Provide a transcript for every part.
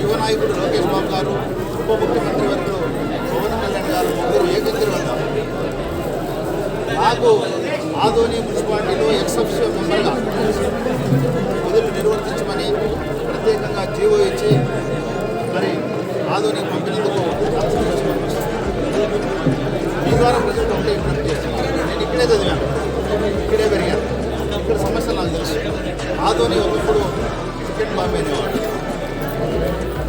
యువ నాయకుడు లోకేష్ బాబు గారు ఉప ముఖ్యమంత్రి వర్గం పవన్ కళ్యాణ్ గారు ముగ్గురు ఏకగ్రీవంగా నాకు ఆదోని మున్సిపాలిటీలో ఎక్సెప్షన్ మెంబర్గా విధులు నిర్వర్తించమని ప్రత్యేకంగా జీవో ఇచ్చి మరి ఆదోని పంపినందుకు మీ ద్వారా ప్రజలకు ఒకటే నేను ఇక్కడే చదివాను. ఇక్కడే పెరిగాను. ఇక్కడ సమస్యలు నాకు తెలుసు. ఆదోని ఒకప్పుడు చికెన్ బాంబే అనేవాడు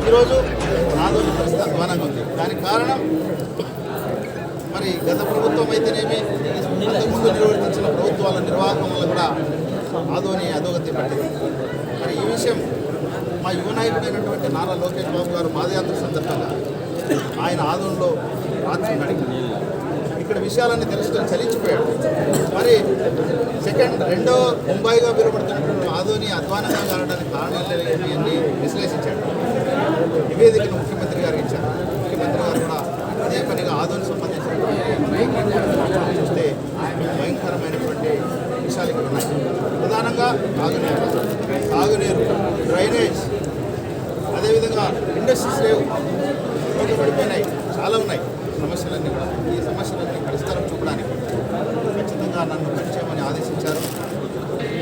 ఈరోజు ఆదోని పరిస్థితి అధ్వానంగా ఉంది. దానికి కారణం మరి గత ప్రభుత్వం అయితేనేమి అంతకుముందు నిర్వర్తించిన ప్రభుత్వాల నిర్వాహకం వల్ల కూడా ఆదోని అధోగతి పట్టింది. మరి ఈ విషయం మా యువ నాయకుడైనటువంటి నారా లోకేష్ బాబు గారు పాదయాత్ర సందర్భంగా ఆయన ఆదోన్లో రాత్రి నడిగింది ఇక్కడ విషయాలన్నీ తెలుసుకొని చలించిపోయాడు. మరి సెకండ్ రెండో ముంబైగా పిలువబడుతున్నటువంటి ఆదోని అధ్వానంగా కావడానికి కారణాలు ఏమి అని విశ్లేషించాడు. నివేదికను ముఖ్యమంత్రి గారికి ఇచ్చారు. ముఖ్యమంత్రి గారు కూడా అదే పనిగా ఆదోని సంబంధించినటువంటి చూస్తే భయంకరమైనటువంటి విషయాలు ఇక్కడ ఉన్నాయి. ప్రధానంగా తాగునీరు తాగునీరు డ్రైనేజ్ అదేవిధంగా ఇండస్ట్రీస్ లేవు. పడిపోయినాయి. చాలా ఉన్నాయి. సమస్యలన్నీ కూడా. ఈ సమస్యలన్నీ పరిష్కారం చూపడానికి ఖచ్చితంగా నన్ను పనిచేయమని ఆదేశించారు.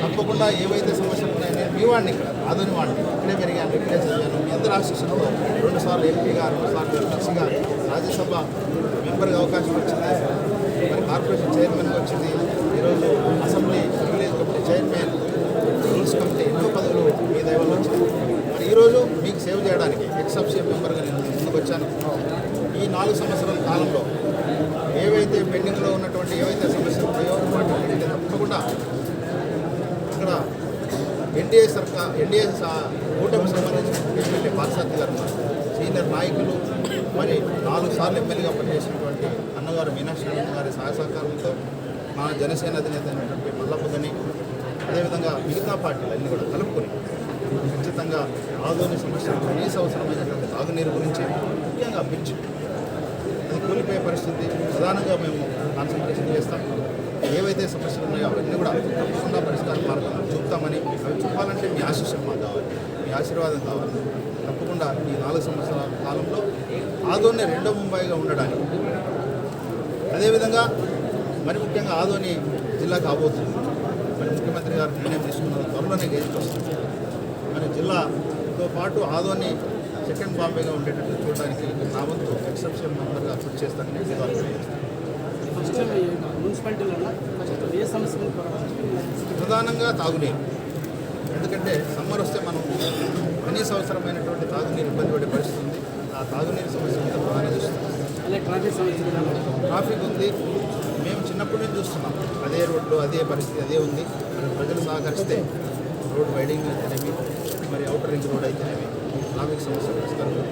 తప్పకుండా ఏవైతే పెరిగేవాడిని వాడిని ఇక్కడ. ఆధుని వాడిని. ఇక్కడే పెరిగాను ఇక్కడే చదివాను. ఎంత రాష్ట్రంలో రెండుసార్లు ఎంపీగా రెండుసార్లు ఎమ్మెల్సీగా రాజ్యసభ మెంబర్గా అవకాశం వచ్చింది. మరి కార్పొరేషన్ చైర్మన్గా వచ్చింది. ఈరోజు assembly village committee chairman rules committee ఎన్నో పదవులు మీ దైవంలో వచ్చింది. మరి ఈరోజు మీకు సేవ్ చేయడానికి ఎక్సబ్సీ మెంబర్గా నేను ముందుకు వచ్చాను. ఈ నాలుగు సంవత్సరాల కాలంలో ఏవైతే పెండింగ్లో ఉన్నటువంటి ఏవైతే సమస్యలు ఉన్నాయో వాటి తప్పకుండా ఇక్కడ ఎన్డీఏ సర్కార్ ఎన్డీఏ కూటమి సంబంధించినటువంటి ఎమ్మెల్యే పార్సార్థి గారు సీనియర్ నాయకులు మరి నాలుగు సార్లు ఎమ్మెల్యేగా పనిచేసినటువంటి అన్నగారు మీనాక్షి నరేంద్ర గారి సహాయ సహకారంతో మా జనసేన అధినేత అయినటువంటి మల్లప్పదని అదేవిధంగా మిగతా పార్టీలు అన్ని కూడా కలుపుకొని ఖచ్చితంగా ఆధునిక సమస్య కనీస అవసరమైనటువంటి తాగునీరు గురించి ముఖ్యంగా బ్రిడ్జ్ అది కూలిపోయే పరిస్థితి ప్రధానంగా మేము కాన్సన్ట్రేషన్ చేస్తాం. ఏవైతే సమస్యలు ఉన్నాయో అవన్నీ కూడా తప్పకుండా పరిష్కార మార్గం చూపుతామని అవి చూపాలంటే మీ ఆశీస్సు మాకు కావాలి. మీ ఆశీర్వాదం కావాలి. తప్పకుండా ఈ నాలుగు సంవత్సరాల కాలంలో ఆదోని రెండో ముంబైగా ఉండడానికి. అదేవిధంగా మరి ముఖ్యంగా ఆదోని జిల్లా కాబోతుంది. మరి ముఖ్యమంత్రి గారు నిర్ణయం తీసుకున్న త్వరలోనే గేజ్కి వస్తుంది. మరి జిల్లాతో పాటు ఆదోని సెకండ్ బాంబేగా ఉండేటట్టు చూడడానికి నా వంతు ఎక్సెప్షన్ మెంబర్గా కృషి చేస్తానని ఫస్ట్ ఏ సమస్యలు ప్రధానంగా తాగునీరు. ఎందుకంటే సమ్మర్ వస్తే మనం కనీస అవసరమైనటువంటి తాగునీరు ఇబ్బంది పడే పరిస్థితి ఉంది ఆ తాగునీరు సమస్య మీద ప్రధాన చూస్తున్నాం. అలాగే ట్రాఫిక్ ట్రాఫిక్ ఉంది. మేము చిన్నప్పటి నుంచి చూస్తున్నాం. అదే రోడ్లు అదే పరిస్థితి అదే ఉంది. ప్రజలు సహకరిస్తే రోడ్ వైడింగ్ అయితేనేమి మరి అవుటర్ రింగ్ రోడ్ అయితేనేమి ట్రాఫిక్ సమస్య పరిష్కారం యూ